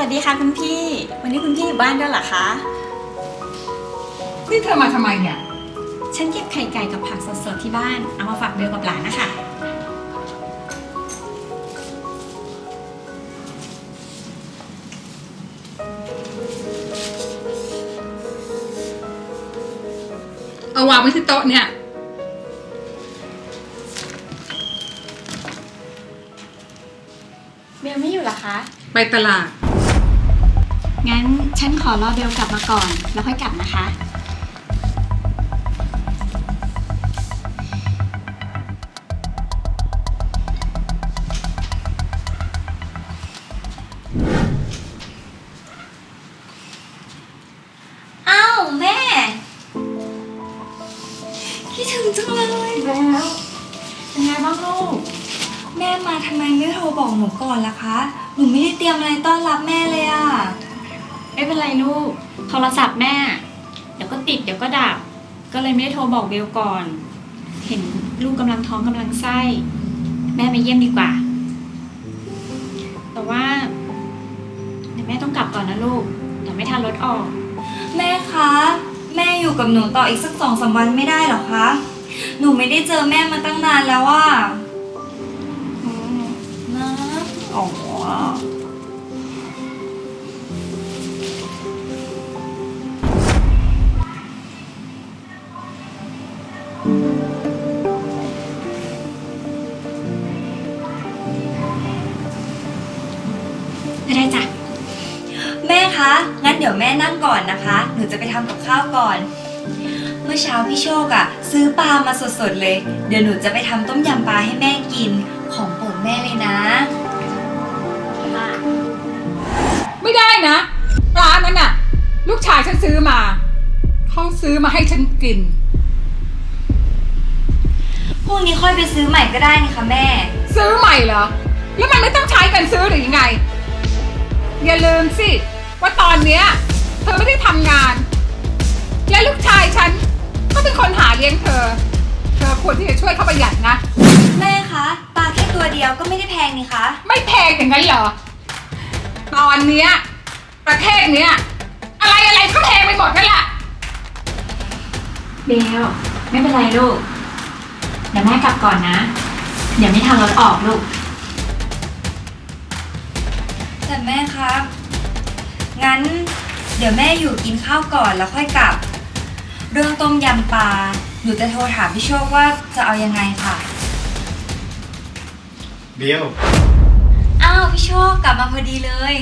วัสดีค่ะคุณพี่ วันนี้คุณพี่อยู่บ้านด้วยเหรอคะ นี่เธอมาทำไมเนี่ย ฉันเก็บไข่ไก่กับผักสดๆที่บ้าน เอามาฝากเบลกับหลานนะคะ เอาวางไว้ที่โต๊ะเนี่ย เบลไม่อยู่เหรอคะ ไปตลาด งั้นฉันขอรอเบลกลับมาก่อน แล้วค่อยกลับนะคะ อ้าวแม่คิดถึงจังเลย แล้วเป็นไงบ้างลูก แม่มาทำไมไม่โทรบอกหนูก่อนล่ะคะ หนูไม่ได้เตรียมอะไรต้อนรับแม่เลยอะ ไม่เป็นไรลูก โทรศัพท์แม่ เดี๋ยวก็ติดเดี๋ยวก็ดับ ก็เลยไม่ได้โทรบอกเบลก่อน เห็นลูกกำลังท้องกำลังไส้ แม่มาเยี่ยมดีกว่า แต่ว่าเดี๋ยวแม่ต้องกลับก่อนนะลูก เดี๋ยวไม่ทันรถออก แม่คะ แม่อยู่กับหนูต่ออีกสักสองสามวันไม่ได้เหรอคะ หนูไม่ได้เจอแม่มาตั้งนานแล้วอะอืมนะอ๋อ ไม่ได้จ้ะ แม่คะ งั้นเดี๋ยวแม่นั่งก่อนนะคะ หนูจะไปทำกับข้าวก่อน เมื่อเช้าพี่โชคอะซื้อปลามาสดๆเลย เดี๋ยวหนูจะไปทำต้มยำปลาให้แม่กิน ของโปรดแม่เลยนะ ไม่ได้นะ ปลานั้นน่ะ ลูกชายฉันซื้อมาเขาซื้อมาให้ฉันกิน พรุ่งนี้ค่อยไปซื้อใหม่ก็ได้นี่คะแม่ ซื้อใหม่เหรอ แล้วมันไม่ต้องใช้กันซื้อหรือยังไง อย่าลืมสิ ว่าตอนเนี้ยเธอไม่ได้ทำงาน และลูกชายฉัน ก็เป็นคนหาเลี้ยงเธอ เธอควรที่จะช่วยเขาประหยัดนะ แม่คะปลาแค่ตัวเดียวก็ไม่ได้แพงนี่คะ ไม่แพงอย่างนั้นเหรอ ตอนเนี้ยประเทศเนี้ยอะไรอะไรก็แพงไปหมดนั่นแหละเบลไม่เป็นไรลูก เดี๋ยวแม่กลับก่อนนะ เดี๋ยวไม่ทันรถออกลูก แต่แม่ครับ งั้นเดี๋ยวแม่อยู่กินข้าวก่อนแล้วค่อยกลับ เรื่องต้มยำปลาหนูจะโทรถามพี่โชคว่าจะเอายังไงค่ะ เบลอ้าวพี่โชคกลับมาพอดีเลย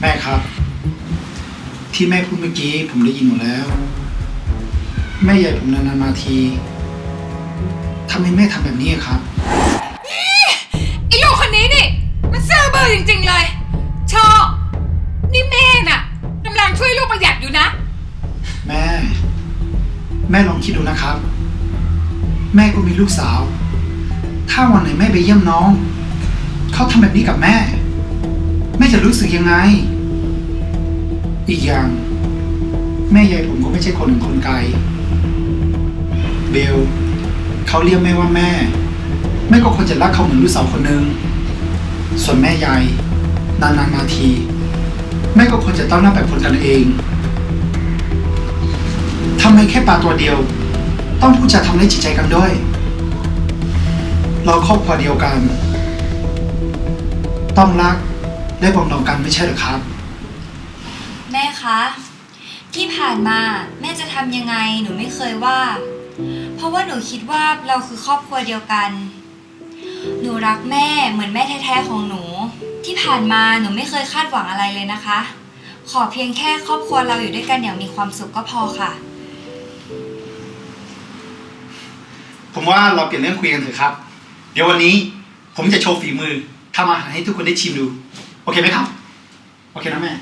แม่ครับ ที่แม่พูดเมื่อกี้ผมได้ยินหมดแล้ว แม่ใหญ่ผมนานๆมาที ทำไมแม่ทำแบบนี้อะครับ ไอ้ลูกคนนี้นี่ มันซื่อบื้อจริง ๆ เลย ชอบนี่แม่น่ะกำลังช่วยลูกประหยัดอยู่นะ แม่ แม่ลองคิดดูนะครับ แม่ก็มีลูกสาว ถ้าวันไหนแม่ไปเยี่ยมน้อง เขาทำแบบนี้กับแม่ แม่จะรู้สึกยังไง อีกอย่าง แม่ใหญ่ผมก็ไม่ใช่คนหนึ่งคนไกล เบล เขาเรียกแม่ว่าแม่ แม่ก็ควรจะรักเขาเหมือนลูกสาวคนหนึ่งส่วนแม่ใหญ่นานๆมาที แม่ก็ควรจะต้องนรับแบบคนกันเองทำไมแค่ปลาตัวเดียว ต้องพูดจาทำร้ายจิตใจกันด้วย เราครอบครัวเดียวกัน ต้องรักและปรองดองกันไม่ใช่หรือครับ แม่คะ ที่ผ่านมาแม่จะทำยังไงหนูไม่เคยว่า เพราะว่าหนูคิดว่าเราคือครอบครัวเดียวกัน หนูรักแม่เหมือนแม่แท้ๆของหนู ที่ผ่านมาหนูไม่เคยคาดหวังอะไรเลยนะคะ ขอเพียงแค่ครอบครัวเราอยู่ด้วยกันอย่างมีความสุขก็พอค่ะ ผมว่าเราเปลี่ยนเรื่องคุยกันเถอะครับ เดี๋ยววันนี้ผมจะโชว์ฝีมือทำอาหารให้ทุกคนได้ชิมดู โอเคไหมครับ โอเคนะแม่